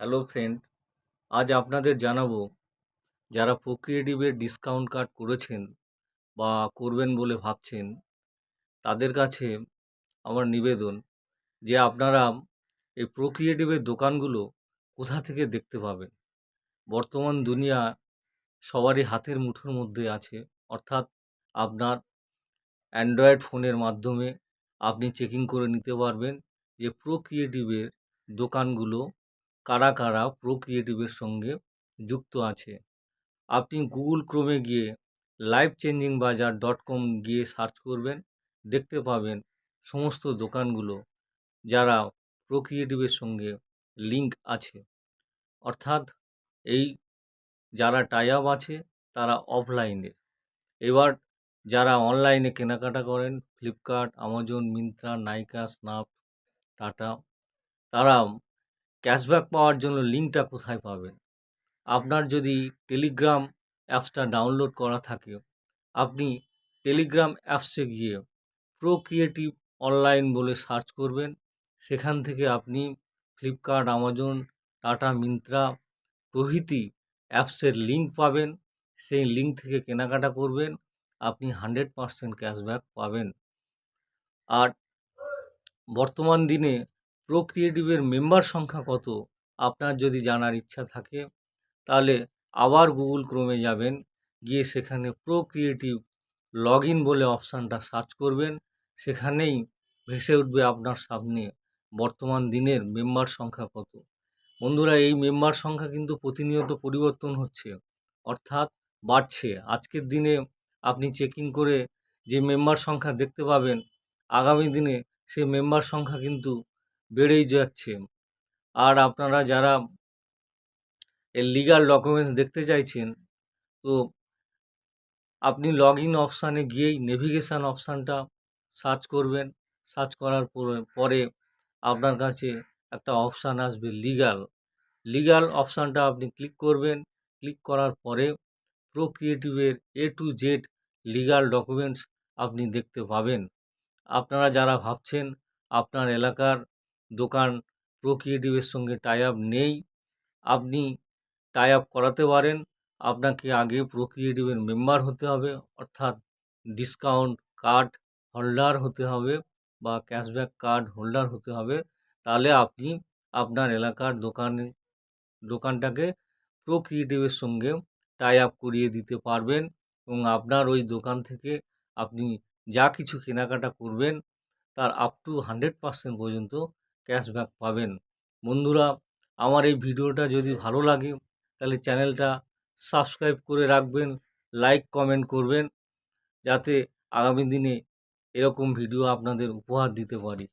Hello friend আজ আপনাদের জানাব, যারা প্রোক্রিয়েটিভের ডিসকাউন্ট কার্ড করেছেন বা করবেন বলে ভাবছেন, তাদের কাছে আমার নিবেদন যে আপনারা এই প্রোক্রিয়েটিভের দোকানগুলো কোথা থেকে দেখতে পাবেন? বর্তমান দুনিয়া সবারই হাতের মুঠোর মধ্যে আছে, অর্থাৎ আপনার অ্যান্ড্রয়েড ফোনের মাধ্যমে আপনি চেকিং করে নিতে পারবেন যে প্রোক্রিয়েটিভের দোকানগুলো কারা কারা প্রোক্রিয়েটিভের সঙ্গে যুক্ত আছে? আপনি গুগল ক্রোমে গিয়ে life changing bazaar dot com গিয়ে সার্চ করবেন, দেখতে পাবেন সমস্ত দোকানগুলো যারা প্রোক্রিয়েটিভের সঙ্গে লিঙ্ক আছে। অর্থাৎ এই যারা টাই আপ আছে, তারা অফলাইনের এবার যারা অনলাইনে কেনাকাটা করেন Flipkart Amazon Myntra Nykaa snap Tata তারা ক্যাশব্যাক পাওয়ার জন্য লিঙ্কটা কোথায় পাবেন? আপনার যদি টেলিগ্রাম অ্যাপসটা ডাউনলোড করা থাকে, আপনি টেলিগ্রাম অ্যাপসে গিয়ে প্রো ক্রিয়েটিভ অনলাইন বলে সার্চ করবেন। সেখান থেকে আপনি ফ্লিপকার্ট, আমাজন, টাটা, মিন্ত্রা প্রভৃতি অ্যাপসের লিঙ্ক পাবেন। সেই লিঙ্ক থেকে কেনাকাটা করবেন। আপনি হান্ড্রেড পারসেন্ট ক্যাশব্যাক পাবেন। আর বর্তমান দিনে প্রোক্রিয়েটিভের মেম্বার সংখ্যা কত? আপনার যদি জানার ইচ্ছা থাকে, তাহলে আবার গুগল ক্রোমে যাবেন, গিয়ে সেখানে প্রোক্রিয়েটিভ লগ ইন বলে অপশানটা সার্চ করবেন। সেখানেই ভেসে উঠবে আপনার সামনে বর্তমান দিনের মেম্বার সংখ্যা কত। বন্ধুরা, এই মেম্বার সংখ্যা কিন্তু প্রতিনিয়ত পরিবর্তন হচ্ছে, অর্থাৎ বাড়ছে। আজকের দিনে আপনি চেকিং করে যে মেম্বার সংখ্যা দেখতে পাবেন, আগামী দিনে সে মেম্বার সংখ্যা কিন্তু বেড়েই যাচ্ছে। আর আপনারা যারা এর লিগাল ডকুমেন্টস দেখতে চাইছেন, তো আপনি লগ ইন অপশানে গিয়েই নেভিগেশান অপশানটা সার্চ করবেন। সার্চ করার পরে পরে আপনার কাছে একটা অপশান আসবে লিগাল লিগাল অপশানটা আপনি ক্লিক করবেন। ক্লিক করার পরে প্রোক্রিয়েটিভের A to Z legal documents আপনি দেখতে পাবেন। আপনারা যারা ভাবছেন আপনার এলাকার দোকান প্রোক্রিয়েটিভের সঙ্গে টাই আপ নেই। আপনি টাই আপ করাতে পারেন। আপনাকে আগে প্রোক্রিয়েটিভের মেম্বার হতে হবে, অর্থাৎ ডিসকাউন্ট কার্ড হোল্ডার হতে হবে বা ক্যাশব্যাক কার্ড হোল্ডার হতে হবে। তাহলে আপনি আপনার এলাকার দোকানে, দোকানটাকে প্রোক্রিয়েটিভের সঙ্গে টাই আপ করিয়ে দিতে পারবেন এবং আপনার ওই দোকান থেকে আপনি যা কিছু কেনাকাটা করবেন, তার আপ টু হান্ড্রেড পার্সেন্ট পর্যন্ত ক্যাশব্যাক পাবেন। বন্ধুরা, আমার এই ভিডিওটা যদি ভালো লাগে, তাহলে চ্যানেলটা সাবস্ক্রাইব করে রাখবেন, লাইক, কমেন্ট করবেন, যাতে আগামী দিনে এরকম ভিডিও আপনাদের উপহার দিতে পারি।